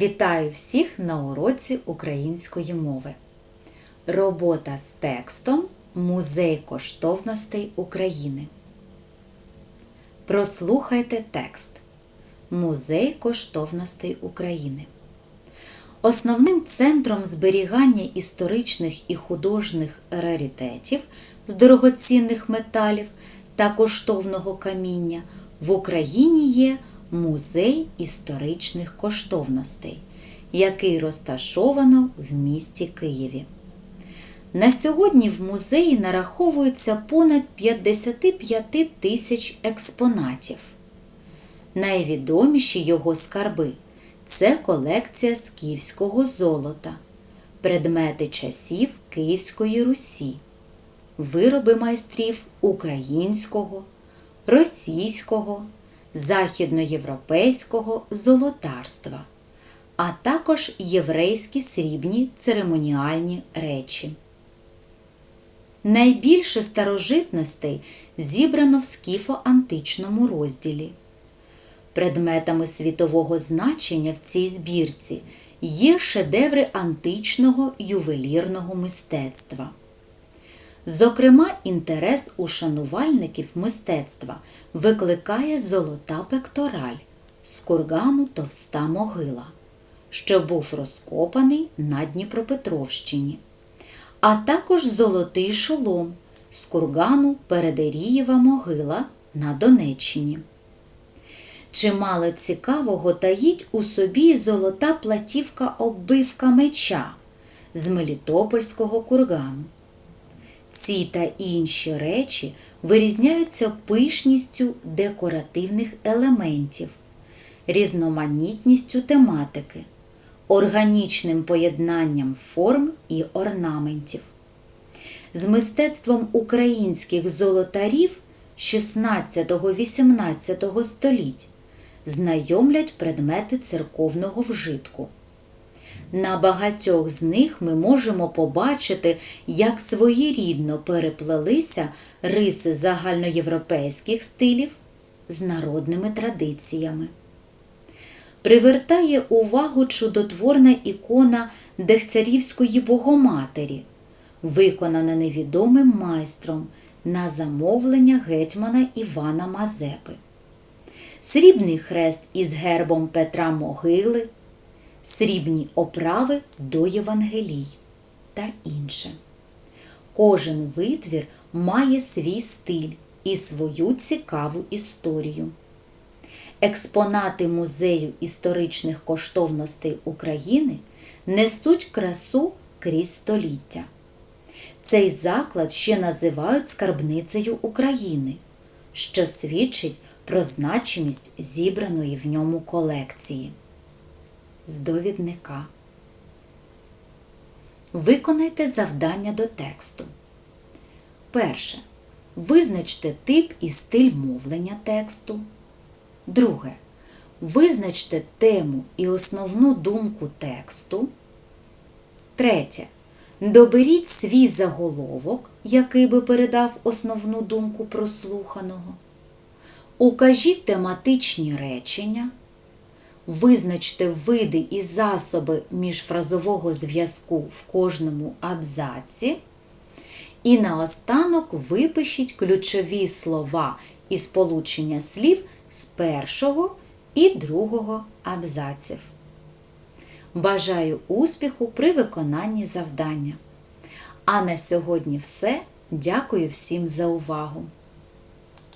Вітаю всіх на уроці української мови. Робота з текстом Музей коштовностей України. Прослухайте текст. Музей коштовностей України. Основним центром зберігання історичних і художніх раритетів з дорогоцінних металів та коштовного каміння в Україні є Музей історичних коштовностей, який розташовано в місті Києві. На сьогодні в музеї нараховується понад 55 тисяч експонатів. Найвідоміші його скарби це колекція скіфського золота, предмети часів Київської Русі, вироби майстрів українського, російського, західноєвропейського золотарства, а також єврейські срібні церемоніальні речі. Найбільше старожитностей зібрано в скіфо-античному розділі. Предметами світового значення в цій збірці є шедеври античного ювелірного мистецтва. Зокрема, інтерес у шанувальників мистецтва викликає золота пектораль з кургану Товста могила, що був розкопаний на Дніпропетровщині, а також золотий шолом з кургану Передерієва могила на Донеччині. Чимало цікавого таїть у собі золота платівка оббивка меча з Мелітопольського кургану. Ці та інші речі вирізняються пишністю декоративних елементів, різноманітністю тематики, органічним поєднанням форм і орнаментів. З мистецтвом українських золотарів 16-18 століть знайомлять предмети церковного вжитку. На багатьох з них ми можемо побачити, як своєрідно переплелися риси загальноєвропейських стилів з народними традиціями. Привертає увагу чудотворна ікона Дехцярівської Богоматері, виконана невідомим майстром на замовлення гетьмана Івана Мазепи, срібний хрест із гербом Петра Могили срібні оправи до Євангелій та інше. Кожен витвір має свій стиль і свою цікаву історію. Експонати Музею історичних коштовностей України несуть красу крізь століття. Цей заклад ще називають скарбницею України, що свідчить про значимість зібраної в ньому колекції з довідника. Виконайте завдання до тексту. Перше. Визначте тип і стиль мовлення тексту. Друге. Визначте тему і основну думку тексту. Третє. Доберіть свій заголовок, який би передав основну думку прослуханого. Укажіть тематичні речення. Визначте види і засоби міжфразового зв'язку в кожному абзаці. І наостанок випишіть ключові слова і сполучення слів з першого і другого абзаців. Бажаю успіху при виконанні завдання. А на сьогодні все. Дякую всім за увагу!